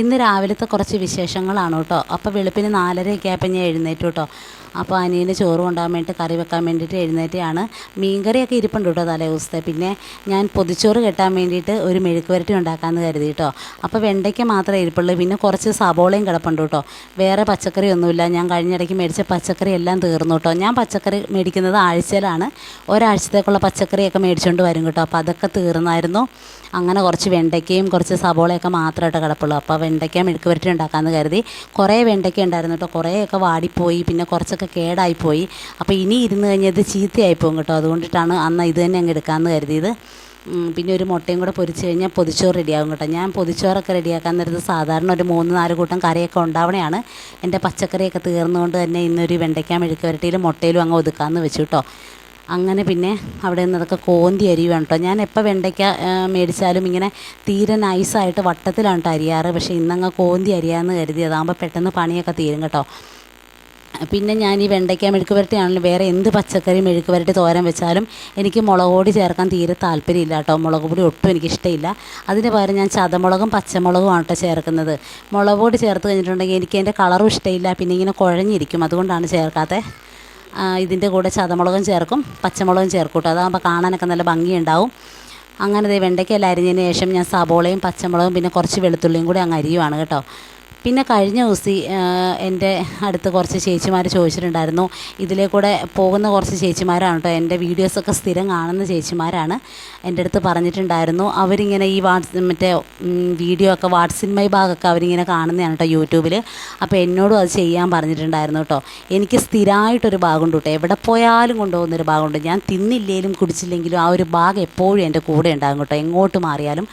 ഇന്ന് രാവിലത്തെ കുറച്ച് വിശേഷങ്ങളാണ് കേട്ടോ. അപ്പോൾ വെളുപ്പിന് നാലരയൊക്കെ ആയപ്പോൾ ഞാൻ എഴുന്നേറ്റു കേട്ടോ. അപ്പോൾ അനിയന് ചോറ് കൊണ്ടാൻ വേണ്ടിയിട്ട് കറി വെക്കാൻ വേണ്ടിയിട്ട് എഴുന്നേറ്റാണ് മീൻകറിയൊക്കെ ഇരിപ്പുണ്ട് കേട്ടോ തലേ ദിവസത്തെ. പിന്നെ ഞാൻ പൊതിച്ചോറ് കെട്ടാൻ വേണ്ടിയിട്ട് ഒരു മെഴുക്ക് വരട്ടി ഉണ്ടാക്കാമെന്ന് കരുതി കേട്ടോ. അപ്പോൾ വെണ്ടയ്ക്ക് മാത്രമേ ഇരിപ്പുള്ളൂ. പിന്നെ കുറച്ച് സബോളയും കിടപ്പുണ്ട് കേട്ടോ. വേറെ പച്ചക്കറി ഒന്നുമില്ല. ഞാൻ കഴിഞ്ഞിടയ്ക്ക് മേടിച്ച പച്ചക്കറി എല്ലാം തീർന്നു കേട്ടോ. ഞാൻ പച്ചക്കറി മേടിക്കുന്നത് ആഴ്ചയിലാണ്. ഒരാഴ്ചത്തേക്കുള്ള പച്ചക്കറിയൊക്കെ മേടിച്ചുകൊണ്ട് വരും കേട്ടോ. അപ്പോൾ അതൊക്കെ തീർന്നായിരുന്നു. അങ്ങനെ കുറച്ച് വെണ്ടയ്ക്കയും കുറച്ച് സബോളയൊക്കെ മാത്രമായിട്ട് കിടപ്പുള്ളൂ. അപ്പോൾ വെണ്ടയ്ക്ക മെഴുക്ക് വരട്ടി ഉണ്ടാക്കാമെന്ന് കരുതി കുറേ വെണ്ടയ്ക്ക ഉണ്ടായിരുന്നു കേട്ടോ. കുറേയൊക്കെ വാടിപ്പോയി പിന്നെ കുറച്ചൊക്കെ കേടായിപ്പോയി. അപ്പോൾ ഇനി ഇരുന്ന് കഴിഞ്ഞാൽ ഇത് ചീത്തയായിപ്പോകും കേട്ടോ. അതുകൊണ്ടിട്ടാണ് അന്ന് ഇത് തന്നെ അങ്ങ് എടുക്കാമെന്ന് കരുതിയത്. പിന്നെ ഒരു മുട്ടയും കൂടെ പൊരിച്ച് കഴിഞ്ഞാൽ പൊതിച്ചോറ് റെഡിയാകും കേട്ടോ. ഞാൻ പൊതിച്ചോറൊക്കെ റെഡിയാക്കാൻ നേരത്ത് സാധാരണ ഒരു മൂന്ന് നാല് കൂട്ടം കറിയൊക്കെ ഉണ്ടാവണയാണ്. എന്റെ പച്ചക്കറിയൊക്കെ തീർന്നുകൊണ്ട് തന്നെ ഇന്നൊരു വെണ്ടയ്ക്ക മെഴുക്ക് വരട്ടിയിലും മുട്ടയിലും അങ്ങ് ഒതുക്കാമെന്ന് വെച്ചു കേട്ടോ. അങ്ങനെ പിന്നെ അവിടെ നിന്ന് അതൊക്കെ കോന്തി അരിയുവാണ് കേട്ടോ. ഞാൻ എപ്പോൾ വെണ്ടയ്ക്ക മേടിച്ചാലും ഇങ്ങനെ തീരെ നൈസായിട്ട് വട്ടത്തിലാണ് കേട്ടോ അരിയാറ്. പക്ഷേ ഇന്നങ്ങ് കോന്തി അരിയാന്ന് കരുതി അതാകുമ്പോൾ പെട്ടെന്ന് പണിയൊക്കെ തീരും കേട്ടോ. പിന്നെ ഞാൻ ഈ വെണ്ടയ്ക്ക മെഴുക്ക് വരട്ടിയാണെങ്കിലും വേറെ എന്ത് പച്ചക്കറി മെഴുക്ക് വരട്ടി തോരൻ വെച്ചാലും എനിക്ക് മുളക് പൊടി ചേർക്കാൻ തീരെ താല്പര്യമില്ല കേട്ടോ. മുളക് പൊടി ഒട്ടും എനിക്കിഷ്ടമില്ല അതിന് പകരം ഞാൻ ചതമുളകും പച്ചമുളകുമാണ് കേട്ടോ ചേർക്കുന്നത്. മുളക് പൊടി ചേർത്ത് കഴിഞ്ഞിട്ടുണ്ടെങ്കിൽ എനിക്ക് അതിന്റെ കളറും ഇഷ്ടമില്ല. പിന്നെ ഇങ്ങനെ കുഴഞ്ഞിരിക്കും. അതുകൊണ്ടാണ് ചേർക്കാത്തത് ഇതിന്റെ കൂടെ ചതമുളകും ചേർക്കും പച്ചമുളകും ചേർക്കും കേട്ടോ അതാകുമ്പോൾ കാണാനൊക്കെ നല്ല ഭംഗിയുണ്ടാവും. അങ്ങനെ ദേ വെണ്ടയ്ക്കയെല്ലാം അരിഞ്ഞതിന് ശേഷം ഞാൻ സബോളയും പച്ചമുളകും പിന്നെ കുറച്ച് വെളുത്തുള്ളിയും കൂടി അങ്ങ് അരിയുവാണ് കേട്ടോ. പിന്നെ കഴിഞ്ഞ ദിവസം എന്റെ അടുത്ത് കുറച്ച് ചേച്ചിമാർ ചോദിച്ചിട്ടുണ്ടായിരുന്നു. ഇതിലേ കൂടെ പോകുന്ന കുറച്ച് ചേച്ചിമാരാണ് കേട്ടോ എന്റെ വീഡിയോസൊക്കെ സ്ഥിരം കാണുന്ന ചേച്ചിമാരാണ്. എന്റെ അടുത്ത് പറഞ്ഞിട്ടുണ്ടായിരുന്നു. അവരിങ്ങനെ ഈ വാട്സ് മറ്റേ വീഡിയോ ഒക്കെ വാട്സിൻ മൈ ഭാഗമൊക്കെ അവരിങ്ങനെ കാണുന്നതാണ് കേട്ടോ യൂട്യൂബിൽ അപ്പോൾ എന്നോടും അത് ചെയ്യാൻ പറഞ്ഞിട്ടുണ്ടായിരുന്നു കേട്ടോ എനിക്ക് സ്ഥിരമായിട്ടൊരു ഭാഗമുണ്ട് കേട്ടോ എവിടെ പോയാലും കൊണ്ടുപോകുന്നൊരു ഭാഗമുണ്ട്. ഞാൻ തിന്നില്ലേലും കുടിച്ചില്ലെങ്കിലും ആ ഒരു ഭാഗം എപ്പോഴും എന്റെ കൂടെ ഉണ്ടാകും കേട്ടോ എങ്ങോട്ട് മാറിയാലും.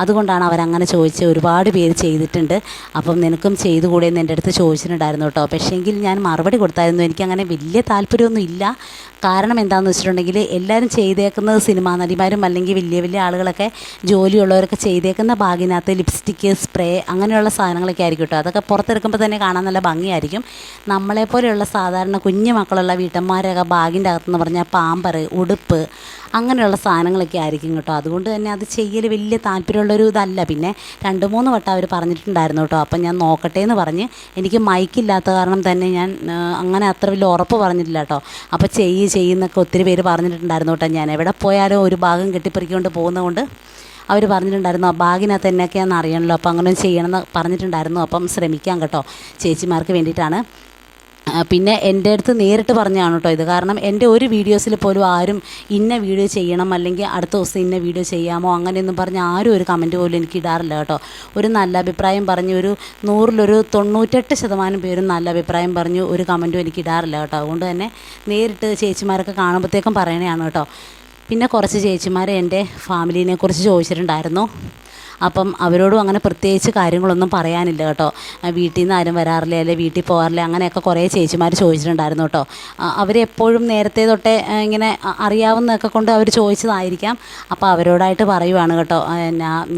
അതുകൊണ്ടാണ് അവരങ്ങനെ ചോദിച്ച് ഒരുപാട് പേര് ചെയ്തിട്ടുണ്ട്. അപ്പം നിനക്കും ചെയ്തു കൂടെ എന്ന് എന്റെ അടുത്ത് ചോദിച്ചിട്ടുണ്ടായിരുന്നു കേട്ടോ. പക്ഷേങ്കിൽ ഞാൻ മറുപടി കൊടുത്തായിരുന്നു. എനിക്കങ്ങനെ വലിയ താല്പര്യമൊന്നും ഇല്ല. കാരണം എന്താണെന്ന് വെച്ചിട്ടുണ്ടെങ്കിൽ എല്ലാവരും ചെയ്തേക്കുന്നത് സിനിമാ നടിമാരും അല്ലെങ്കിൽ വലിയ വലിയ ആളുകളൊക്കെ ജോലിയുള്ളവരൊക്കെ ചെയ്തേക്കുന്ന ബാഗിനകത്ത് ലിപ്സ്റ്റിക്ക് സ്പ്രേ അങ്ങനെയുള്ള സാധനങ്ങളൊക്കെ ആയിരിക്കും കേട്ടോ. അതൊക്കെ പുറത്തെടുക്കുമ്പോൾ തന്നെ കാണാൻ നല്ല ഭംഗിയായിരിക്കും. നമ്മളെപ്പോലെയുള്ള സാധാരണ കുഞ്ഞു മക്കളുള്ള വീട്ടന്മാരൊക്കെ ബാഗിന്റെ അകത്തെന്ന് പറഞ്ഞാൽ പാമ്പർ ഉടുപ്പ് അങ്ങനെയുള്ള സാധനങ്ങളൊക്കെ ആയിരിക്കും കേട്ടോ. അതുകൊണ്ട് തന്നെ അത് ചെയ്യൽ വലിയ താല്പര്യമുള്ളൊരു ഇതല്ല. പിന്നെ രണ്ട് മൂന്ന് വട്ടം അവർ പറഞ്ഞിട്ടുണ്ടായിരുന്നു കേട്ടോ. അപ്പം ഞാൻ നോക്കട്ടെ എന്ന് പറഞ്ഞ് എനിക്ക് മൈക്കില്ലാത്ത കാരണം തന്നെ ഞാൻ അങ്ങനെ അത്ര വലിയ ഉറപ്പ് പറഞ്ഞിട്ടില്ല കേട്ടോ. അപ്പോൾ ചെയ്യ് ചെയ്യുന്നൊക്കെ ഒത്തിരി പേര് പറഞ്ഞിട്ടുണ്ടായിരുന്നു കേട്ടോ. ഞാൻ എവിടെ പോയാലും ഒരു ഭാഗം കെട്ടിപ്പറിക്കൊണ്ട് പോകുന്നതുകൊണ്ട് അവർ പറഞ്ഞിട്ടുണ്ടായിരുന്നു. ആ ബാഗിനകത്ത് എന്നൊക്കെയാണെന്ന് അറിയണമല്ലോ അപ്പോൾ അങ്ങനെ ചെയ്യണമെന്ന് പറഞ്ഞിട്ടുണ്ടായിരുന്നു. അപ്പം ശ്രമിക്കാം കേട്ടോ. ചേച്ചിമാർക്ക് വേണ്ടിയിട്ടാണ്. പിന്നെ എന്റെ അടുത്ത് നേരിട്ട് പറഞ്ഞതാണ് കേട്ടോ ഇത്. കാരണം എന്റെ ഒരു വീഡിയോസിൽ പോലും ആരും ഇന്ന വീഡിയോ ചെയ്യണം അല്ലെങ്കിൽ അടുത്ത ദിവസം ഇന്ന വീഡിയോ ചെയ്യാമോ അങ്ങനെയൊന്നും പറഞ്ഞ് ആരും ഒരു കമന്റ് പോലും എനിക്ക് ഇടാറില്ല കേട്ടോ ഒരു നല്ല അഭിപ്രായം പറഞ്ഞ് ഒരു നൂറിലൊരു തൊണ്ണൂറ്റെട്ട് ശതമാനം പേരും നല്ല അഭിപ്രായം പറഞ്ഞു ഒരു കമന്റും എനിക്ക് ഇടാറില്ല കേട്ടോ അതുകൊണ്ട് തന്നെ നേരിട്ട് ചേച്ചിമാരൊക്കെ കാണുമ്പോഴത്തേക്കും പറയണതാണ് കേട്ടോ പിന്നെ കുറച്ച് ചേച്ചിമാർ എന്റെ ഫാമിലീനെ കുറിച്ച് ചോദിച്ചിട്ടുണ്ടായിരുന്നു. അപ്പം അവരോടും അങ്ങനെ പ്രത്യേകിച്ച് കാര്യങ്ങളൊന്നും പറയാനില്ല കേട്ടോ. വീട്ടിൽ നിന്ന് ആരും വരാറില്ല അല്ലെ വീട്ടിൽ പോകാറില്ല അങ്ങനെയൊക്കെ കുറേ ചേച്ചിമാർ ചോദിച്ചിട്ടുണ്ടായിരുന്നു കേട്ടോ. അവരെപ്പോഴും നേരത്തെ തൊട്ടേ ഇങ്ങനെ അറിയാവുന്നതൊക്കെ കൊണ്ട് അവർ ചോദിച്ചതായിരിക്കാം. അപ്പോൾ അവരോടായിട്ട് പറയുവാണ് കേട്ടോ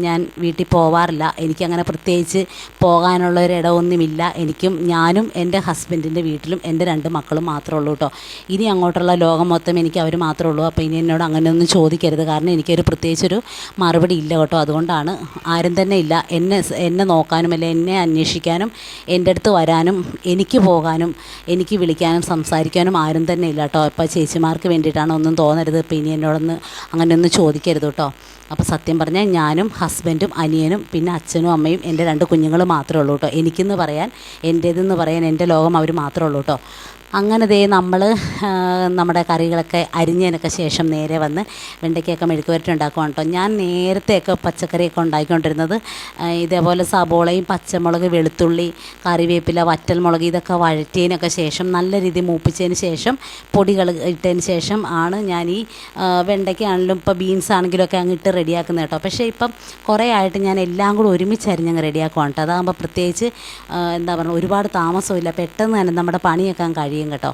ഞാൻ വീട്ടിൽ പോവാറില്ല എനിക്കങ്ങനെ പ്രത്യേകിച്ച് പോകാനുള്ള ഒരു ഇടമൊന്നുമില്ല എനിക്കും ഞാനും എന്റെ ഹസ്ബൻഡിന്റെ വീട്ടിലും എന്റെ രണ്ട് മക്കളും മാത്രമേ ഉള്ളൂ കേട്ടോ. ഇനി അങ്ങോട്ടുള്ള ലോകം മൊത്തം എനിക്ക് അവർ മാത്രമേ ഉള്ളൂ അപ്പോൾ ഇനി എന്നോട് അങ്ങനെയൊന്നും ചോദിക്കരുത്. കാരണം എനിക്കൊരു പ്രത്യേകിച്ചൊരു മറുപടി ഇല്ല കേട്ടോ അതുകൊണ്ടാണ് ആരും തന്നെ ഇല്ല. എന്നെ എന്നെ നോക്കാനും അല്ലെ എന്നെ അന്വേഷിക്കാനും എന്റെ അടുത്ത് വരാനും എനിക്ക് പോകാനും എനിക്ക് വിളിക്കാനും സംസാരിക്കാനും ആരും തന്നെ ഇല്ല കേട്ടോ ഇപ്പോൾ ചേച്ചിമാർക്ക് വേണ്ടിയിട്ടാണ് ഒന്നും തോന്നരുത്. ഇപ്പോൾ ഇനി എന്നോടൊന്ന് അങ്ങനെയൊന്നും ചോദിക്കരുത് കേട്ടോ അപ്പോൾ സത്യം പറഞ്ഞാൽ ഞാനും ഹസ്ബൻഡും അനിയനും പിന്നെ അച്ഛനും അമ്മയും എന്റെ രണ്ട് കുഞ്ഞുങ്ങൾ മാത്രമേ ഉള്ളൂ കേട്ടോ എനിക്കെന്ന് പറയാൻ എന്റേതെന്ന് പറയാൻ എന്റെ ലോകം അവർ മാത്രമേ ഉള്ളൂ കേട്ടോ അങ്ങനെ ദേ നമ്മൾ നമ്മുടെ കറികളൊക്കെ അരിഞ്ഞതിനൊക്കെ ശേഷം നേരെ വന്ന് വെണ്ടയ്ക്കൊക്കെ മെഴുക്ക് വരട്ടി ഉണ്ടാക്കുവാണ് കേട്ടോ. ഞാൻ നേരത്തെയൊക്കെ പച്ചക്കറിയൊക്കെ ഉണ്ടാക്കിക്കൊണ്ടിരുന്നത് ഇതേപോലെ സബോളയും പച്ചമുളക് വെളുത്തുള്ളി കറിവേപ്പില വറ്റൽമുളക് ഇതൊക്കെ വഴറ്റിയതിനൊക്കെ ശേഷം നല്ല രീതിയിൽ മൂപ്പിച്ചതിന് ശേഷം പൊടികൾ ഇട്ടതിന് ശേഷം ആണ് ഞാൻ ഈ വെണ്ടയ്ക്കാണെങ്കിലും ഇപ്പോൾ ബീൻസ് ആണെങ്കിലും ഒക്കെ അങ്ങിട്ട് റെഡിയാക്കുന്നത് കേട്ടോ. പക്ഷേ ഇപ്പം കുറേ ആയിട്ട് ഞാൻ എല്ലാം കൂടെ ഒരുമിച്ച് അരിഞ്ഞങ്ങ് റെഡിയാക്കുവാണ് കേട്ടോ. അതാകുമ്പോൾ പ്രത്യേകിച്ച് എന്താ പറയുക ഒരുപാട് താമസമില്ല. പെട്ടെന്ന് തന്നെ നമ്മുടെ പണിയൊക്കെ അങ്ങ് കഴിയും കേട്ടോ.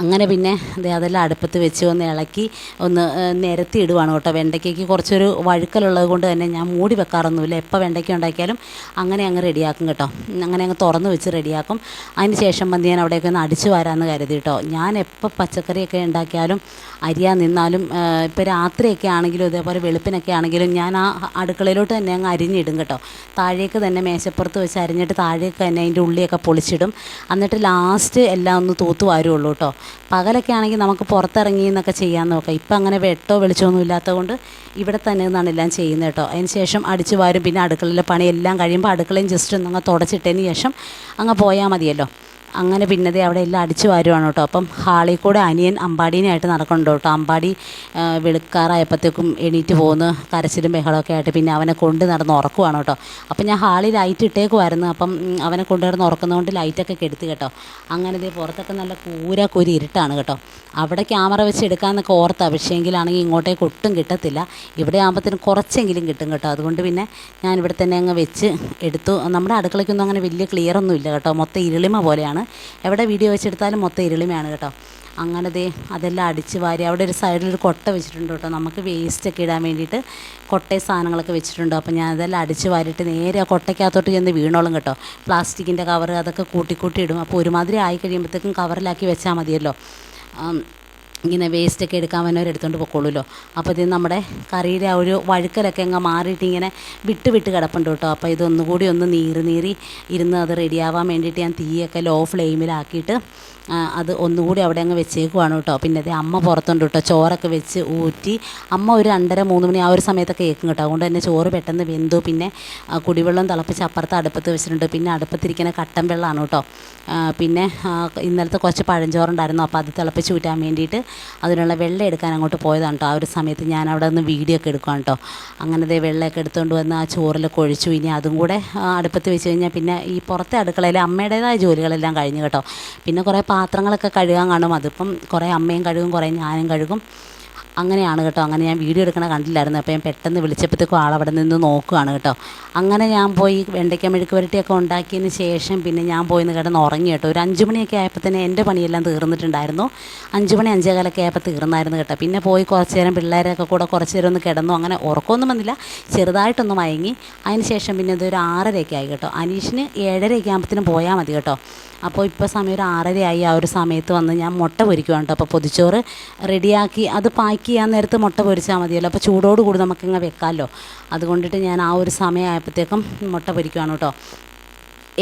അങ്ങനെ പിന്നെ ദേ അതെല്ലാം അടുപ്പത്ത് വെച്ച് ഒന്ന് ഇളക്കി ഒന്ന് നിരത്തി ഇടുവാണ് കേട്ടോ. വെണ്ടയ്ക്കയ്ക്ക് കുറച്ചൊരു വഴുക്കലുള്ളത് കൊണ്ട് തന്നെ ഞാൻ മൂടി വെക്കാറൊന്നുമില്ല. എപ്പോൾ വെണ്ടയ്ക്ക ഉണ്ടാക്കിയാലും അങ്ങനെ അങ്ങ് റെഡിയാക്കും കേട്ടോ. അങ്ങനെ അങ്ങ് തുറന്ന് വെച്ച് റെഡിയാക്കും. അതിന് ശേഷം വന്ന് ഞാൻ അവിടെയൊക്കെ ഒന്ന് അടിച്ചു വരാമെന്ന് കരുതി കേട്ടോ. ഞാൻ എപ്പോൾ പച്ചക്കറിയൊക്കെ ഉണ്ടാക്കിയാലും അരിയാൻ നിന്നാലും ഇപ്പോൾ രാത്രിയൊക്കെ ആണെങ്കിലും ഇതേപോലെ വെളുപ്പിനൊക്കെ ആണെങ്കിലും ഞാൻ ആ അടുക്കളയിലോട്ട് തന്നെ അങ്ങ് അരിഞ്ഞിടും കേട്ടോ. താഴേക്ക് തന്നെ മേശപ്പുറത്ത് വെച്ച് അരിഞ്ഞിട്ട് താഴേക്ക് തന്നെ അതിന്റെ ഉള്ളിയൊക്കെ പൊളിച്ചിടും. എന്നിട്ട് ലാസ്റ്റ് എല്ലാം ഒന്ന് തൂത്ത് വാരുള്ളൂ കേട്ടോ. പകലൊക്കെ ആണെങ്കിൽ നമുക്ക് പുറത്തിറങ്ങി എന്നൊക്കെ ചെയ്യാൻ നോക്കാം. ഇപ്പം അങ്ങനെ വെട്ടോ വെളിച്ചമൊന്നും ഇല്ലാത്തതുകൊണ്ട് ഇവിടെ തന്നെ നിന്നാണ് എല്ലാം ചെയ്യുന്നത് കേട്ടോ. അതിന് ശേഷം അടിച്ച് വാരും പിന്നെ അടുക്കളയിലെ പണിയെല്ലാം കഴിയുമ്പോൾ അടുക്കളയും ജസ്റ്റ് ഒന്ന് അങ്ങ് തുടച്ചിട്ടതിന് ശേഷം അങ്ങ് പോയാൽ മതിയല്ലോ. അങ്ങനെ പിന്നെ ദേ അവിടെ എല്ലാം അടിച്ചു വാരുവാണ് കേട്ടോ. അപ്പം ഹാളിൽ കൂടെ അനിയൻ അമ്പാടീനായിട്ട് നടക്കുന്നുണ്ട് കേട്ടോ. അമ്പാടി വെളുക്കാറായപ്പോഴത്തേക്കും എണീറ്റ് പോകുന്നു. കരച്ചിലും ബഹളമൊക്കെ ആയിട്ട് പിന്നെ അവനെ കൊണ്ട് നടന്ന് ഉറക്കുവാണ് കേട്ടോ. അപ്പം ഞാൻ ഹാളിൽ ലൈറ്റ് ഇട്ടേക്കുമായിരുന്നു അപ്പം അവനെ കൊണ്ട് നടന്ന് ഉറക്കുന്നതുകൊണ്ട് ലൈറ്റൊക്കെ കെടുത്തി കേട്ടോ. അങ്ങനെ ഇതേ പുറത്തൊക്കെ നല്ല കൂര കുരി ഇരുട്ടാണ് കേട്ടോ. അവിടെ ക്യാമറ വെച്ച് എടുക്കാമെന്നൊക്കെ ഓർത്താ. പക്ഷേ എങ്കിലാണെങ്കിൽ ഇങ്ങോട്ടേക്ക് ഒട്ടും കിട്ടത്തില്ല. ഇവിടെ ആകുമ്പോഴത്തേനും കുറച്ചെങ്കിലും കിട്ടും കേട്ടോ. അതുകൊണ്ട് പിന്നെ ഞാൻ ഇവിടെ തന്നെ അങ്ങ് വെച്ച് എടുത്തു. നമ്മുടെ അടുക്കളയ്ക്കൊന്നും അങ്ങനെ വലിയ ക്ലിയർ ഒന്നും ഇല്ല കേട്ടോ. മൊത്തം ഇരുളിമ പോലെയാണ്. എവിടെ വീഡിയോ വെച്ചെടുത്താലും മൊത്തം ഇരുളിമയാണ് കേട്ടോ. അങ്ങനെ ദേ അതെല്ലാം അടിച്ച് വാരി അവിടെ ഒരു സൈഡിൽ ഒരു കൊട്ട വെച്ചിട്ടുണ്ട് കേട്ടോ. നമുക്ക് വേസ്റ്റൊക്കെ ഇടാൻ വേണ്ടിയിട്ട് കൊട്ടയും സാധനങ്ങളൊക്കെ വെച്ചിട്ടുണ്ട്. അപ്പോൾ ഞാൻ അതെല്ലാം അടിച്ച് വാരിയിട്ട് നേരെ ആ കൊട്ടയ്ക്കകത്തോട്ട് ചെന്ന് വീണോളും കേട്ടോ. പ്ലാസ്റ്റിക്കിന്റെ കവർ അതൊക്കെ കൂട്ടി കൂട്ടി ഇടും. അപ്പോൾ ഒരുമാതിരി ആയി കഴിയുമ്പോഴത്തേക്കും കവറിലാക്കി വെച്ചാൽ മതിയല്ലോ. ഇങ്ങനെ വേസ്റ്റൊക്കെ എടുക്കാൻ വന്നവർ എടുത്തുകൊണ്ട് പൊക്കോളൂല്ലോ. അപ്പോൾ ഇത് നമ്മുടെ കറിയുടെ ആ ഒരു വഴുക്കലൊക്കെ അങ്ങ് മാറിയിട്ട് ഇങ്ങനെ വിട്ട് വിട്ട് കിടപ്പുണ്ട് കേട്ടോ. അപ്പോൾ ഇതൊന്നുകൂടി ഒന്ന് നീറി നീറി ഇരുന്ന് അത് റെഡിയാവാൻ വേണ്ടിയിട്ട് ഞാൻ തീയൊക്കെ ലോ ഫ്ലെയിമിലാക്കിയിട്ട് അത് ഒന്നുകൂടി അവിടെ അങ്ങ് വെച്ചേക്കുവാണ് കേട്ടോ. പിന്നെ ദേ അമ്മ പുറത്തുണ്ട് കേട്ടോ. ചോറൊക്കെ വെച്ച് ഊറ്റി. അമ്മ ഒരു രണ്ടര മൂന്ന് മണി ആ ഒരു സമയത്തൊക്കെ കേൾക്കും കേട്ടോ. അതുകൊണ്ട് തന്നെ ചോറ് പെട്ടെന്ന് വെന്തു. പിന്നെ കുടിവെള്ളം തിളപ്പിച്ച് അപ്പുറത്ത് അടുപ്പത്ത് വെച്ചിട്ടുണ്ട്. പിന്നെ അടുപ്പത്തിരിക്കുന്ന കട്ടൻ വെള്ളമാണ് കേട്ടോ. പിന്നെ ഇന്നലത്തെ കുറച്ച് പഴഞ്ചോറുണ്ടായിരുന്നു. അപ്പോൾ അത് തിളപ്പിച്ച് ഊറ്റാൻ വേണ്ടിയിട്ട് അതിനുള്ള വെള്ളം എടുക്കാൻ അങ്ങോട്ട് പോയതാണ് കേട്ടോ. ആ ഒരു സമയത്ത് ഞാൻ അവിടെ നിന്ന് വീഡിയോ ഒക്കെ എടുക്കുകയാണ് കേട്ടോ. അങ്ങനെ ദേ വെള്ളമൊക്കെ എടുത്തുകൊണ്ട് വന്ന് ആ ചോറിലൊക്കെ ഒഴിച്ചു ഇനി അതും കൂടെ അടുപ്പത്ത് വെച്ച് കഴിഞ്ഞാൽ പിന്നെ ഈ പുറത്തെ അടുക്കളയിൽ അമ്മയുടേതായ ജോലികളെല്ലാം കഴിഞ്ഞു കേട്ടോ. പിന്നെ കുറേ പാത്രങ്ങളൊക്കെ കഴുകാൻ കാണും. അതിപ്പം കുറേ അമ്മയും കഴുകും കുറേ ഞാനും കഴുകും. അങ്ങനെയാണ് കേട്ടോ. അങ്ങനെ ഞാൻ വീഡിയോ എടുക്കണ കണ്ടില്ലായിരുന്നു. അപ്പോൾ ഞാൻ പെട്ടെന്ന് വിളിച്ചപ്പോഴത്തേക്കും ആളവിടെ നിന്ന് നോക്കുകയാണ് കേട്ടോ. അങ്ങനെ ഞാൻ പോയി വെണ്ടയ്ക്ക മെഴുക്ക് പുരട്ടിയൊക്കെ ഉണ്ടാക്കിയതിന് ശേഷം പിന്നെ ഞാൻ പോയി നിന്ന് കിടന്ന് ഉറങ്ങി കേട്ടോ. ഒരു അഞ്ച് മണിയൊക്കെ ആയപ്പോൾ തന്നെ എന്റെ പണിയെല്ലാം തീർന്നിട്ടുണ്ടായിരുന്നു. അഞ്ച് മണി അഞ്ചേകാലൊക്കെ ആയപ്പോൾ തീർന്നായിരുന്നു കേട്ടോ. പിന്നെ പോയി കുറച്ച് നേരം പിള്ളേരൊക്കെ കൂടെ കുറച്ച് നേരം ഒന്ന് കിടന്നു. അങ്ങനെ ഉറക്കമൊന്നും വന്നില്ല. ചെറുതായിട്ടൊന്ന് മയങ്ങി. അതിന് ശേഷം പിന്നെ ഇതൊരു ആറരയൊക്കെ ആയി കേട്ടോ. അനീഷിന് ഏഴരയൊക്കെ ആകുമ്പോഴത്തേനും പോയാൽ മതി കേട്ടോ. അപ്പോൾ ഇപ്പോൾ സമയം ഒരു ആറരയായി. ആ ഒരു സമയത്ത് വന്ന് ഞാൻ മുട്ട പൊരിക്കുവാണ് കേട്ടോ. അപ്പോൾ പൊതിച്ചോറ് റെഡിയാക്കി. അത് പാക്ക് ചെയ്യാൻ നേരത്ത് മുട്ട പൊരിച്ചാൽ മതിയല്ലോ. അപ്പോൾ ചൂടോട് കൂടി നമുക്കിങ്ങ് വെക്കാമല്ലോ. അതുകൊണ്ടിട്ട് ഞാൻ ആ ഒരു സമയമായപ്പോഴത്തേക്കും മുട്ട പൊരിക്കുവാണ് കേട്ടോ.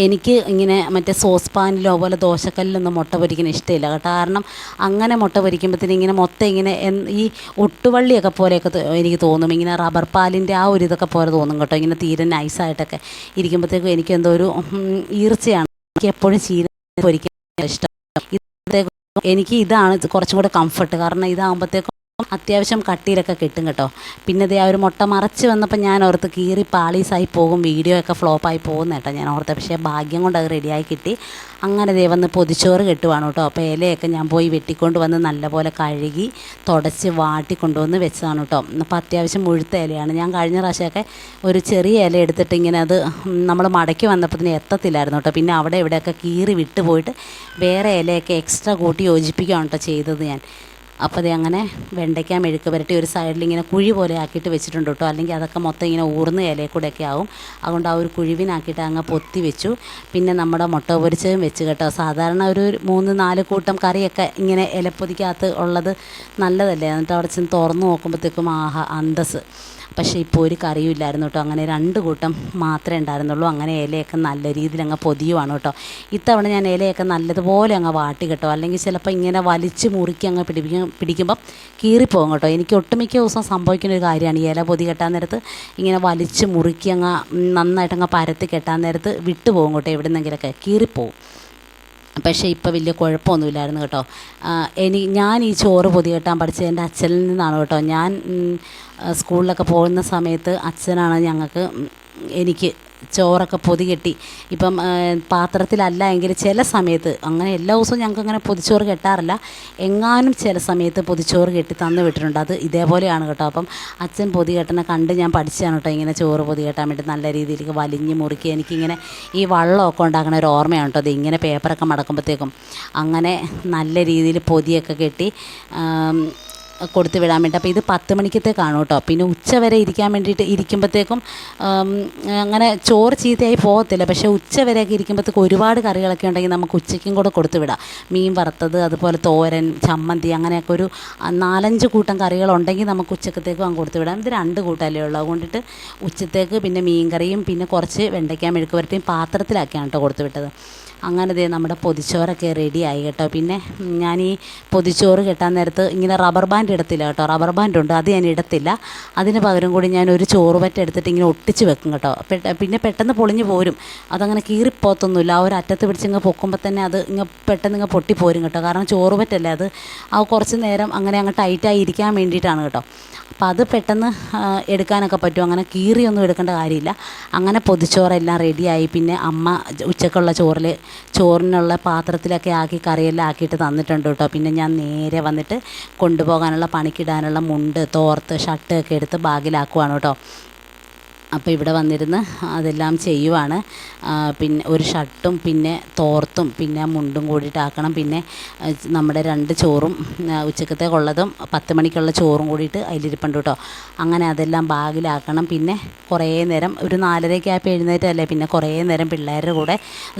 എനിക്ക് ഇങ്ങനെ മറ്റേ സോസ് പാനിലോ പോലെ ദോശക്കല്ലിലൊന്നും മുട്ട പൊരിക്കുന്ന ഇഷ്ടമില്ല കേട്ടോ. കാരണം അങ്ങനെ മുട്ട പൊരിക്കുമ്പോഴത്തേന് ഇങ്ങനെ മൊത്തം ഇങ്ങനെ ഈ ഒട്ടുവള്ളിയൊക്കെ പോലെയൊക്കെ എനിക്ക് തോന്നും. ഇങ്ങനെ റബ്ബർ പാലിന്റെ ആ ഒരു ഇതൊക്കെ പോലെ തോന്നും കേട്ടോ. ഇങ്ങനെ തീരെ നൈസായിട്ടൊക്കെ ഇരിക്കുമ്പോഴത്തേക്കും എനിക്ക് എന്തോ ഒരു ഈർച്ചയാണ്. എനിക്ക് എപ്പോഴും ചീര പൊരിക്കാൻ ഇഷ്ടം എനിക്ക് ഇതാണ് ഇത് കുറച്ചും കൂടെ കംഫർട്ട് കാരണം ഇതാകുമ്പോഴത്തേക്കും അത്യാവശ്യം കട്ടിയിലൊക്കെ കിട്ടും കേട്ടോ. പിന്നെ ദേ ആ ഒരു മുട്ട മറച്ച് വന്നപ്പോൾ ഞാൻ ഓർത്ത് കീറി പാളീസായി പോകും വീഡിയോ ഒക്കെ ഫ്ലോപ്പായി പോകുന്ന കേട്ടോ ഞാൻ ഓർത്ത്. പക്ഷേ ഭാഗ്യം കൊണ്ട് അത് റെഡിയായി കിട്ടി. അങ്ങനെ ദേ വന്ന് പൊതിച്ചോറ് കെട്ടുവാണ് കേട്ടോ. അപ്പോൾ ഇലയൊക്കെ ഞാൻ പോയി വെട്ടിക്കൊണ്ട് വന്ന് നല്ലപോലെ കഴുകി തുടച്ച് വാട്ടി കൊണ്ടുവന്ന് വെച്ചതാണ് കേട്ടോ. അപ്പോൾ അത്യാവശ്യം മുഴുത്ത ഇലയാണ്. ഞാൻ കഴിഞ്ഞ പ്രാവശ്യമൊക്കെ ഒരു ചെറിയ ഇല എടുത്തിട്ട് ഇങ്ങനെ അത് നമ്മൾ മടക്കി വന്നപ്പോൾ വന്നപ്പോഴത്തേന് എത്തത്തില്ലായിരുന്നു കേട്ടോ. പിന്നെ അവിടെ ഇവിടെയൊക്കെ കീറി വിട്ട് പോയിട്ട് വേറെ ഇലയൊക്കെ എക്സ്ട്രാ കൂട്ടി യോജിപ്പിക്കുകയാണ് കേട്ടോ ചെയ്തത് ഞാൻ. അപ്പോൾ അത് അങ്ങനെ വെണ്ടയ്ക്ക മെഴുക്ക് പുരട്ടി ഒരു സൈഡിൽ ഇങ്ങനെ കുഴി പോലെ ആക്കിയിട്ട് വെച്ചിട്ടുണ്ട് കേട്ടോ. അല്ലെങ്കിൽ അതൊക്കെ മൊത്തം ഇങ്ങനെ ഊർന്ന് ഇലയിൽ കൂടെയൊക്കെ ആവും. അതുകൊണ്ട് ആ ഒരു കുഴിവിനാക്കിയിട്ട് അങ്ങ് പൊത്തി വെച്ചു. പിന്നെ നമ്മുടെ മുട്ട പൊരിച്ചതും വെച്ച് കേട്ടോ. സാധാരണ ഒരു മൂന്ന് നാല് കൂട്ടം കറിയൊക്കെ ഇങ്ങനെ ഇലപ്പൊതിക്കകത്ത് ഉള്ളത് നല്ലതല്ലേ? എന്നിട്ട് അവിടെ ചെന്ന് തുറന്ന് നോക്കുമ്പോഴത്തേക്കും ആഹാ അന്തസ് പക്ഷേ ഇപ്പോൾ ഒരു കറിയും ഇല്ലായിരുന്നു കേട്ടോ. അങ്ങനെ രണ്ട് കൂട്ടം മാത്രമേ ഉണ്ടായിരുന്നുള്ളൂ. അങ്ങനെ ഇലയൊക്കെ നല്ല രീതിയിൽ അങ്ങ് പൊതിയുവാണ് കേട്ടോ. ഇത്തവണ ഞാൻ ഇലയൊക്കെ നല്ലതുപോലെ അങ്ങ് വാട്ടി കേട്ടോ. അല്ലെങ്കിൽ ചിലപ്പോൾ ഇങ്ങനെ വലിച്ച് മുറുക്കി അങ്ങ് പിടിപ്പിക്കും പിടിക്കുമ്പം കീറിപ്പോകും കേട്ടോ. എനിക്ക് ഒട്ടുമിക്ക ദിവസം സംഭവിക്കുന്ന ഒരു കാര്യമാണ് ഈ ഇല പൊതി കെട്ടാൻ നേരത്ത് ഇങ്ങനെ വലിച്ച് മുറുക്കി അങ്ങ് നന്നായിട്ട് അങ്ങ് പരത്തി കെട്ടാൻ നേരത്ത് വിട്ടുപോകും കേട്ടോ എവിടുന്നെങ്കിലൊക്കെ. കീറിപ്പോകും. പക്ഷേ ഇപ്പോൾ വലിയ കുഴപ്പമൊന്നുമില്ലായിരുന്നു കേട്ടോ. എനി ഞാൻ ഈ ചോറ് പൊതി കെട്ടാൻ പഠിച്ചത് എന്റെ അച്ഛനിൽ നിന്നാണ് കേട്ടോ. ഞാൻ സ്കൂളിലൊക്കെ പോകുന്ന സമയത്ത് അച്ഛനാണ് ഞങ്ങൾക്ക് എനിക്ക് ചോറൊക്കെ പൊതി കെട്ടി. ഇപ്പം പാത്രത്തിലല്ല എങ്കിൽ ചില സമയത്ത് അങ്ങനെ എല്ലാ ദിവസവും ഞങ്ങൾക്ക് അങ്ങനെ പൊതിച്ചോറ് കെട്ടാറില്ല. എങ്ങാനും ചില സമയത്ത് പൊതിച്ചോറ് കെട്ടി തന്നു വിട്ടിട്ടുണ്ട്. അത് ഇതേപോലെയാണ് കേട്ടോ. അപ്പം അച്ഛൻ പൊതി കെട്ടണ കണ്ട് ഞാൻ പഠിച്ചതാണ് കേട്ടോ ഇങ്ങനെ ചോറ് പൊതി കെട്ടാൻ വേണ്ടി നല്ല രീതിയിലേക്ക് വലിഞ്ഞ് മുറുക്കി. എനിക്കിങ്ങനെ ഈ വള്ളമൊക്കെ ഉണ്ടാക്കണ ഒരു ഓർമ്മയാണ് കേട്ടോ. അത് ഇങ്ങനെ പേപ്പറൊക്കെ മടക്കുമ്പോഴത്തേക്കും അങ്ങനെ നല്ല രീതിയിൽ പൊതിയൊക്കെ കെട്ടി കൊടുത്ത് വിടാൻ വേണ്ടി. അപ്പോൾ ഇത് പത്ത് മണിക്കത്തേക്കാണ് കേട്ടോ പിന്നെ ഉച്ച വരെ ഇരിക്കാൻ വേണ്ടിയിട്ട് ഇരിക്കുമ്പോഴത്തേക്കും അങ്ങനെ ചോറ് ചീത്തയായി പോകത്തില്ല പക്ഷേ ഉച്ച വരെയൊക്കെ ഇരിക്കുമ്പോഴത്തേക്കും ഒരുപാട് കറികളൊക്കെ ഉണ്ടെങ്കിൽ നമുക്ക് ഉച്ചയ്ക്കും കൂടെ കൊടുത്ത് വിടാം. മീൻ വറുത്തത് അതുപോലെ തോരൻ ചമ്മന്തി അങ്ങനെയൊക്കെ ഒരു നാലഞ്ച് കൂട്ടം കറികളുണ്ടെങ്കിൽ നമുക്ക് ഉച്ചക്കത്തേക്കും അങ്ങ് കൊടുത്ത് വിടാം. ഇത് രണ്ട് കൂട്ടമല്ലേ ഉള്ളൂ. അതുകൊണ്ടിട്ട് ഉച്ചത്തേക്ക് പിന്നെ മീൻ കറിയും പിന്നെ കുറച്ച് വെണ്ടയ്ക്ക മെഴുക്ക് വരട്ടിയും പാത്രത്തിലാക്കിയാണ് കേട്ടോ കൊടുത്ത് വിട്ടത്. അങ്ങനെ ദേ നമ്മുടെ പൊതിച്ചോറൊക്കെ ആയി കേട്ടോ. പിന്നെ ഞാൻ ഈ പൊതിച്ചോറ് കെട്ടാൻ നേരത്ത് ഇങ്ങനെ റബ്ബർ ബാൻഡ് ഇടത്തില്ല കേട്ടോ. റബ്ബർ ബാൻഡ് ഉണ്ട് അത് ഞാൻ ഇടത്തില്ല. അതിന് പകരം കൂടി ഞാൻ ഒരു ചോറ് പറ്റ എടുത്തിട്ട് ഇങ്ങനെ ഒട്ടിച്ച് വെക്കും കേട്ടോ. പിന്നെ പെട്ടെന്ന് പൊളിഞ്ഞു പോരും. അതങ്ങനെ കീറിപ്പോത്തൊന്നുമില്ല. ആ ഒരു അറ്റത്ത് പിടിച്ചിങ്ങ് പൊക്കുമ്പോൾ തന്നെ അത് ഇങ്ങ് പെട്ടെന്ന് ഇങ്ങ് പൊട്ടിപ്പോരും കേട്ടോ. കാരണം ചോറ് പറ്റല്ലേ അത്? ആ കുറച്ച് നേരം അങ്ങനെ അങ്ങ് ടൈറ്റായി ഇരിക്കാൻ വേണ്ടിയിട്ടാണ് കേട്ടോ. അപ്പോൾ അത് പെട്ടെന്ന് എടുക്കാനൊക്കെ പറ്റും. അങ്ങനെ കീറിയൊന്നും എടുക്കേണ്ട കാര്യമില്ല. അങ്ങനെ പൊതിച്ചോറെല്ലാം റെഡിയായി പിന്നെ അമ്മ ഉച്ചക്കുള്ള ചോറിൽ ചോറിനുള്ള പാത്രത്തിലൊക്കെ ആക്കി കറിയെല്ലാം ആക്കിയിട്ട് തന്നിട്ടുണ്ട് കേട്ടോ. പിന്നെ ഞാൻ നേരെ വന്നിട്ട് കൊണ്ടുപോകാനുള്ള പണിക്കിടാനുള്ള മുണ്ട് തോർത്ത് ഷർട്ട് ഒക്കെ എടുത്ത് ബാഗിലാക്കുവാണ് കേട്ടോ. അപ്പോൾ ഇവിടെ വന്നിരുന്ന് അതെല്ലാം ചെയ്യുവാണ്. പിന്നെ ഒരു ഷർട്ടും പിന്നെ തോർത്തും പിന്നെ മുണ്ടും കൂടിയിട്ടാക്കണം പിന്നെ നമ്മുടെ രണ്ട് ചോറും ഉച്ചക്കത്തെ ഉച്ചക്കത്തേക്കുള്ളതും പത്ത് മണിക്കുള്ള ചോറും കൂടിയിട്ട് അതിലിരിപ്പുണ്ട് കേട്ടോ. അങ്ങനെ അതെല്ലാം ബാഗിലാക്കണം. പിന്നെ കുറേ നേരം ഒരു നാലരയ്ക്ക് ആയപ്പോൾ എഴുന്നേറ്റല്ലേ പിന്നെ കുറേ നേരം പിള്ളേരുടെ കൂടെ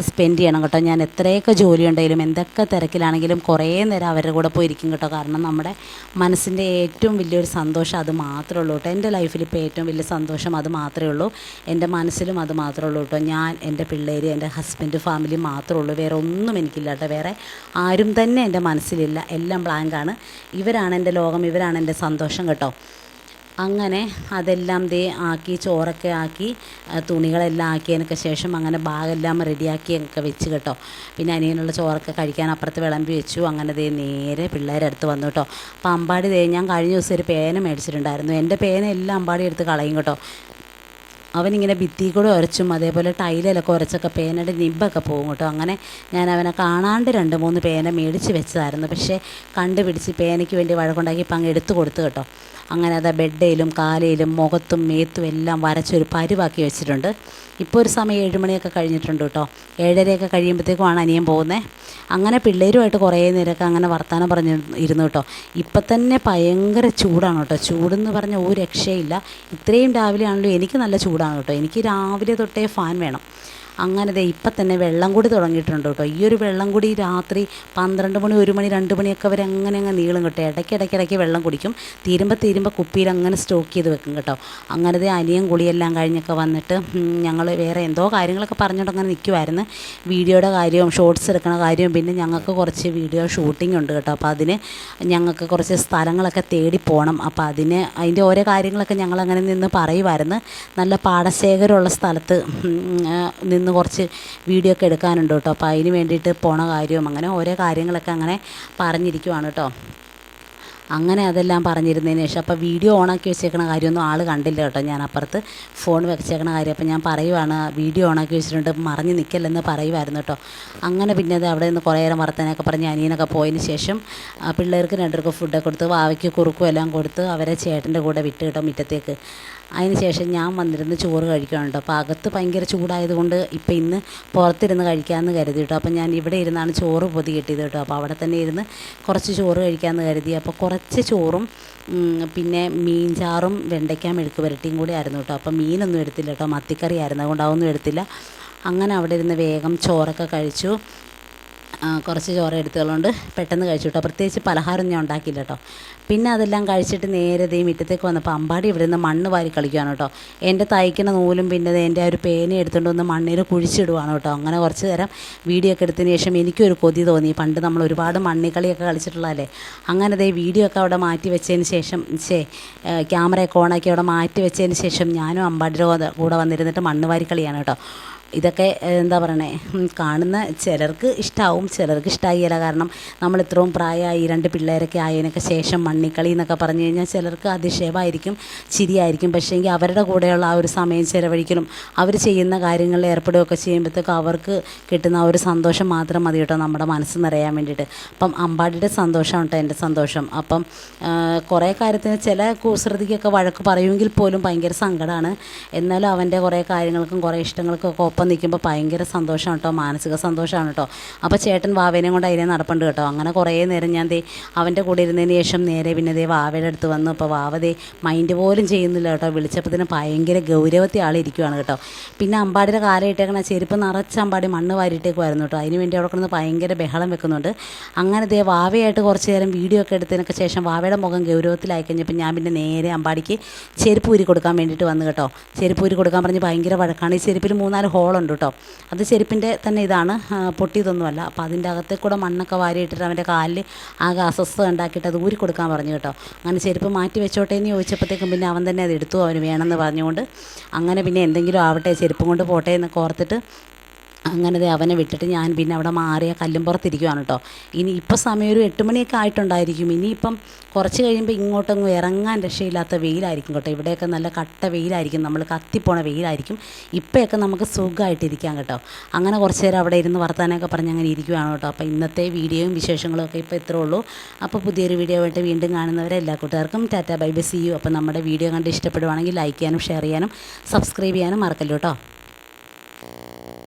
സ്പെൻഡ് ചെയ്യണം കേട്ടോ. ഞാൻ എത്രയൊക്കെ ജോലി ഉണ്ടെങ്കിലും എന്തൊക്കെ തിരക്കിലാണെങ്കിലും കുറേ നേരം അവരുടെ കൂടെ പോയി ഇരിക്കും കേട്ടോ. കാരണം നമ്മുടെ മനസ്സിന്റെ ഏറ്റവും വലിയൊരു സന്തോഷം അത് മാത്രമേ ഉള്ളൂ കേട്ടോ. എന്റെ ലൈഫിൽ ഇപ്പോൾ ഏറ്റവും വലിയ സന്തോഷം അത് മാത്രമേ ഉള്ളൂ. എന്റെ മനസ്സിലും അത് മാത്രമേ ഉള്ളൂ കേട്ടോ. ഞാൻ എന്റെ പിള്ളേർ എന്റെ ഹസ്ബൻഡ് ഫാമിലി മാത്രമേ ഉള്ളൂ. വേറെ ഒന്നും എനിക്കില്ല കേട്ടോ. വേറെ ആരും തന്നെ എന്റെ മനസ്സിലില്ല. എല്ലാം ബ്ലാങ്കാണ് ഇവരാണ് എന്റെ ലോകം. ഇവരാണ് എന്റെ സന്തോഷം കേട്ടോ. അങ്ങനെ അതെല്ലാം ദേ ആക്കി ചോറൊക്കെ ആക്കി തുണികളെല്ലാം ആക്കിയതിനൊക്കെ ശേഷം അങ്ങനെ ബാഗെല്ലാം റെഡിയാക്കി ഒക്കെ വെച്ച് കേട്ടോ. പിന്നെ അനിയനുള്ള ചോറൊക്കെ കഴിക്കാൻ അപ്പുറത്ത് വിളമ്പി വെച്ചു. അങ്ങനെ ദേ നേരെ പിള്ളേരെ അടുത്ത് വന്നു കേട്ടോ. അപ്പോൾ അമ്പാടി ദേ ഞാൻ കഴിഞ്ഞ ദിവസം ഒരു പേന മേടിച്ചിട്ടുണ്ടായിരുന്നു. എന്റെ പേന എല്ലാം അമ്പാടി എടുത്ത് കളയും കേട്ടോ. അവനിങ്ങനെ ഭിത്തി കൂടെ ഉരച്ചും അതേപോലെ ടൈലിലൊക്കെ ഉരച്ചൊക്കെ പേനയുടെ നിബൊക്കെ പോകും കേട്ടോ. അങ്ങനെ ഞാൻ അവനെ കാണാണ്ട് രണ്ട് മൂന്ന് പേന മേടിച്ച് വെച്ചതായിരുന്നു. പക്ഷേ കണ്ടുപിടിച്ച് പേനയ്ക്ക് വേണ്ടി വഴക്കുണ്ടാക്കി ഇപ്പം അങ്ങ് എടുത്തു കൊടുത്തു കേട്ടോ. അങ്ങനെ അത് ബെഡയിലും കാലയിലും മുഖത്തും മേത്തും എല്ലാം വരച്ചൊരു പരുവാക്കി വെച്ചിട്ടുണ്ട്. ഇപ്പോൾ ഒരു സമയം ഏഴ് മണിയൊക്കെ കഴിഞ്ഞിട്ടുണ്ട് കേട്ടോ. ഏഴരയൊക്കെ കഴിയുമ്പോഴത്തേക്കുമാണ് അനിയൻ പോകുന്നത് അങ്ങനെ പിള്ളേരുമായിട്ട് കുറേ നേരമൊക്കെ അങ്ങനെ വർത്തമാനം പറഞ്ഞ് ഇരുന്നു കേട്ടോ. ഇപ്പം തന്നെ ഭയങ്കര ചൂടാണ് കേട്ടോ. ചൂടെന്ന് പറഞ്ഞാൽ ഒരു രക്ഷയില്ല. ഇത്രയും രാവിലെ ആണല്ലോ എനിക്ക് നല്ല ചൂടാണ് കേട്ടോ. എനിക്ക് രാവിലെ തൊട്ടേ ഫാൻ വേണം. അങ്ങനെ ദേ ഇപ്പം തന്നെ വെള്ളം കൂടി തുടങ്ങിയിട്ടുണ്ട് കേട്ടോ. ഈ ഒരു വെള്ളം കൂടി രാത്രി പന്ത്രണ്ട് മണി ഒരു മണി രണ്ട് മണിയൊക്കെ വരെ അങ്ങനെ അങ്ങ് നീളും കേട്ടോ. ഇടയ്ക്ക് ഇടയ്ക്ക് ഇടയ്ക്ക് വെള്ളം കുടിക്കും. തീരുമ്പോൾ തീരുമ്പോൾ കുപ്പിയിൽ അങ്ങനെ സ്റ്റോക്ക് ചെയ്ത് വെക്കും കേട്ടോ. അങ്ങനെ ദേ അനിയും കുളിയെല്ലാം കഴിഞ്ഞൊക്കെ വന്നിട്ട് ഞങ്ങൾ വേറെ എന്തോ കാര്യങ്ങളൊക്കെ പറഞ്ഞുകൊണ്ട് അങ്ങനെ നിൽക്കുമായിരുന്നു വീഡിയോയുടെ കാര്യവും ഷോർട്സ് എടുക്കണ കാര്യവും പിന്നെ ഞങ്ങൾക്ക് കുറച്ച് വീഡിയോ ഷൂട്ടിംഗ് ഉണ്ട് കേട്ടോ. അപ്പോൾ അതിന് ഞങ്ങൾക്ക് കുറച്ച് സ്ഥലങ്ങളൊക്കെ തേടി പോകണം. അപ്പോൾ അതിന് അതിന്റെ ഓരോ കാര്യങ്ങളൊക്കെ ഞങ്ങളങ്ങനെ നിന്ന് പറയുമായിരുന്നു നല്ല പാടശേഖരമുള്ള സ്ഥലത്ത് ആ, നിന്ന് കുറച്ച് വീഡിയോ ഒക്കെ എടുക്കാനുണ്ട് കേട്ടോ. അപ്പോൾ അതിന് വേണ്ടിയിട്ട് പോണ കാര്യവും അങ്ങനെ ഓരോ കാര്യങ്ങളൊക്കെ അങ്ങനെ പറഞ്ഞിരിക്കുവാണ് കേട്ടോ. അങ്ങനെ അതെല്ലാം പറഞ്ഞിരുന്നതിന് ശേഷം അപ്പോൾ വീഡിയോ ഓണാക്കി വെച്ചേക്കണ കാര്യമൊന്നും ആൾ കണ്ടില്ല കേട്ടോ. ഞാൻ അപ്പുറത്ത് ഫോൺ വെച്ചേക്കണ കാര്യം. അപ്പോൾ ഞാൻ പറയുവാണ് വീഡിയോ ഓണാക്കി വെച്ചിട്ടുണ്ട്. മറിഞ്ഞ് നിൽക്കല്ലെന്ന് പറയുമായിരുന്നു കേട്ടോ. അങ്ങനെ പിന്നെ അത് അവിടെ നിന്ന് കുറേ നേരം വർത്തനൊക്കെ പറഞ്ഞ് അനിയനൊക്കെ പോയതിന് ശേഷം പിള്ളേർക്ക് രണ്ടുപേർക്ക് ഫുഡൊക്കെ കൊടുത്ത് വാവയ്ക്ക് കുറുക്കും എല്ലാം കൊടുത്ത് അവരെ ചേട്ടന്റെ കൂടെ വിട്ട് കേട്ടോ മുറ്റത്തേക്ക്. അതിന് ശേഷം ഞാൻ വന്നിരുന്ന് ചോറ് കഴിക്കുകയാണ് കേട്ടോ. അപ്പോൾ അകത്ത് ഭയങ്കര ചൂടായതുകൊണ്ട് ഇപ്പം ഇന്ന് പുറത്തിരുന്ന് കഴിക്കാമെന്ന് കരുതി കേട്ടോ. അപ്പോൾ ഞാൻ ഇവിടെ ഇരുന്നാണ് ചോറ് പൊതി കിട്ടിയത് കേട്ടോ. അപ്പോൾ അവിടെ തന്നെ ഇരുന്ന് കുറച്ച് ചോറ് കഴിക്കാമെന്ന് കരുതി. അപ്പോൾ കുറച്ച് ചോറും പിന്നെ മീൻ ചാറും വെണ്ടയ്ക്ക മെഴുക്ക് പുരട്ടിയും കൂടി ആയിരുന്നു കേട്ടോ. അപ്പോൾ മീനൊന്നും എടുത്തില്ല കേട്ടോ. മത്തിക്കറി ആയിരുന്നു. അതുകൊണ്ട് അതൊന്നും എടുത്തില്ല. അങ്ങനെ അവിടെ ഇരുന്ന് വേഗം ചോറൊക്കെ കഴിച്ചു. കുറച്ച് ചോറ് എടുത്തുകൊണ്ട് പെട്ടെന്ന് കഴിച്ചു കേട്ടോ പ്രത്യേകിച്ച് പലഹാരം ഞാൻ ഉണ്ടാക്കിയില്ല കേട്ടോ പിന്നെ അതെല്ലാം കഴിച്ചിട്ട് നേരെ ദേ മുറ്റത്തേക്ക് വന്നപ്പോൾ അമ്പാടി ഇവിടെ നിന്ന് മണ്ണ് വാരി കളിക്കുകയാണ് കേട്ടോ എന്റെ തയ്ക്കുന്ന നൂലും പിന്നെ എന്റെ ഒരു പേന എടുത്തുകൊണ്ട് വന്ന് മണ്ണിൽ കുഴിച്ചിടുവാണ് കേട്ടോ അങ്ങനെ കുറച്ച് നേരം വീഡിയോ ഒക്കെ എടുത്തതിന് ശേഷം എനിക്കൊരു കൊതി തോന്നി. പണ്ട് നമ്മൾ ഒരുപാട് മണ്ണിക്കളിയൊക്കെ കളിച്ചിട്ടുള്ളതല്ലേ. അങ്ങനെ ദേ വീഡിയോ ഒക്കെ അവിടെ മാറ്റി വെച്ചതിന് ശേഷം ശേ ക്യാമറയൊക്കെ ഓണാക്കി അവിടെ മാറ്റി വെച്ചതിന് ശേഷം ഞാനും അമ്പാടിയുടെ കൂടെ വന്നിരുന്നിട്ട് മണ്ണ് വാരി കളിയാണ് കേട്ടോ ഇതൊക്കെ എന്താ പറയണേ? കാണുന്ന ചിലർക്ക് ഇഷ്ടമാവും ചിലർക്ക് ഇഷ്ടമായില്ല കാരണം നമ്മൾ ഇത്രയും പ്രായമായി രണ്ട് പിള്ളേരൊക്കെ ആയതിനൊക്കെ ശേഷം മണ്ണിക്കളി എന്നൊക്കെ പറഞ്ഞു കഴിഞ്ഞാൽ ചിലർക്ക് അതിശയമായിരിക്കും ചിരിയായിരിക്കും. പക്ഷേ എങ്കിൽ അവരുടെ കൂടെയുള്ള ആ ഒരു സമയം ചിലവഴിക്കലും അവർ ചെയ്യുന്ന കാര്യങ്ങളിൽ ഏർപ്പെടുകയൊക്കെ ചെയ്യുമ്പോഴത്തേക്കും അവർക്ക് കിട്ടുന്ന ആ ഒരു സന്തോഷം മാത്രം മതി കേട്ടോ നമ്മുടെ മനസ്സ് നിറയാൻ വേണ്ടിയിട്ട്. അപ്പം അമ്പാടിയുടെ സന്തോഷമാണ് കേട്ടോ എന്റെ സന്തോഷം. അപ്പം കുറേ കാര്യത്തിന് ചില കുസൃതിക്കൊക്കെ വഴക്ക് പറയുമെങ്കിൽ പോലും ഭയങ്കര സങ്കടമാണ്. എന്നാലും അവന്റെ കുറേ കാര്യങ്ങൾക്കും കുറേ ഇഷ്ടങ്ങൾക്കും ഒക്കെ ഒപ്പം നിൽക്കുമ്പോൾ ഭയങ്കര സന്തോഷമാണ് കേട്ടോ മാനസിക സന്തോഷമാണ് കേട്ടോ. അപ്പോൾ ചേട്ടൻ വാവേനെ കൊണ്ട് അതിനെ നടപ്പുണ്ട് കേട്ടോ. അങ്ങനെ കുറേ നേരം ഞാൻ ദേ അവന്റെ കൂടെ ഇരുന്നതിന് ശേഷം നേരെ പിന്നെ ദേ വാവയുടെ അടുത്ത് വന്നു. അപ്പോൾ വാവ ദേ മൈൻഡ് പോലും ചെയ്യുന്നില്ല കേട്ടോ. വിളിച്ചപ്പത്തിന് ഭയങ്കര ഗൗരവത്തിൽ ആളിരിക്കുവാണ് കേട്ടോ. പിന്നെ അമ്പാടിയുടെ കാലയിട്ടേക്കണ ചെരുപ്പ് നിറച്ച അമ്പാടി മണ്ണ് വാരിയിട്ടേക്കുമായിരുന്നു കേട്ടോ. അതിന് വേണ്ടി അവിടെ കിടന്ന് ഭയങ്കര ബഹളം വെക്കുന്നുണ്ട്. അങ്ങനെ ദേ വാവയായിട്ട് കുറച്ച് നേരം വീഡിയോ ഒക്കെ എടുത്തതിനൊക്കെ ശേഷം വാവയുടെ മുഖം ഗൗരവത്തിലായി കഴിഞ്ഞപ്പോൾ ഞാൻ പിന്നെ നേരെ അമ്പാടിക്ക് ചെരുപ്പ് ഊരി കൊടുക്കാൻ വേണ്ടിയിട്ട് വന്നു കേട്ടോ. ചെരുപ്പ് ഊരി കൊടുക്കാൻ പറഞ്ഞ് ഭയങ്കര വഴക്കാണ്. ഈ ചെരുപ്പിൽ മൂന്നാൽ ഹോളുണ്ട് കേട്ടോ അത് ചെരുപ്പിന്റെ തന്നെ ഇതാണ് പൊട്ടിയതൊന്നുമല്ല. അപ്പോൾ അതിന്റെ അകത്തെ കൂടെ മണ്ണൊക്കെ വാരിയിട്ടിട്ട് അവന്റെ കാലിൽ ആകെ അസ്വസ്ഥത ഉണ്ടാക്കിയിട്ട് അത് ഊരി കൊടുക്കാൻ പറഞ്ഞു കേട്ടോ. അങ്ങനെ ചെരുപ്പ് മാറ്റി വെച്ചോട്ടെ എന്ന് ചോദിച്ചപ്പോഴത്തേക്കും പിന്നെ അവൻ തന്നെ അത് എടുത്തു അവന് വേണമെന്ന് പറഞ്ഞുകൊണ്ട് അങ്ങനെ പിന്നെ എന്തെങ്കിലും ആവട്ടെ ചെരുപ്പും കൊണ്ട് പോട്ടെ എന്നൊക്കെ ഓർത്തിട്ട് അങ്ങനെ അവനെ വിട്ടിട്ട് ഞാൻ പിന്നെ അവിടെ മാറിയ കല്ലുംപുറത്തിരിക്കുവാണ് കേട്ടോ ഇനി ഇപ്പം സമയം ഒരു എട്ട് മണിയൊക്കെ ആയിട്ടുണ്ടായിരിക്കും. ഇനിയിപ്പം കുറച്ച് കഴിയുമ്പോൾ ഇങ്ങോട്ടങ്ങ് ഇറങ്ങാൻ രക്ഷയില്ലാത്ത വെയിലായിരിക്കും കേട്ടോ. ഇവിടെയൊക്കെ നല്ല കട്ട വെയിലായിരിക്കും. നമ്മൾ കത്തിപ്പോണ വെയിലായിരിക്കും. ഇപ്പോഴൊക്കെ നമുക്ക് സുഖമായിട്ടിരിക്കാം കേട്ടോ. അങ്ങനെ കുറച്ച് നേരം അവിടെ ഇരുന്ന് വർത്താനമൊക്കെ പറഞ്ഞ് അങ്ങനെ ഇരിക്കുവാണ് കേട്ടോ. അപ്പോൾ ഇന്നത്തെ വീഡിയോയും വിശേഷങ്ങളും ഒക്കെ ഇപ്പോൾ ഇത്രേ ഉള്ളൂ. അപ്പോൾ പുതിയൊരു വീഡിയോ ആയിട്ട് വീണ്ടും കാണുന്നവരെ എല്ലാ കൂട്ടുകാർക്കും tata bye bye see you. അപ്പോൾ നമ്മുടെ വീഡിയോ കണ്ട് ഇഷ്ടപ്പെടുവാണെങ്കിൽ ലൈക്ക് ചെയ്യാനും ഷെയർ ചെയ്യാനും സബ്സ്ക്രൈബ് ചെയ്യാനും മറക്കല്ലോ കേട്ടോ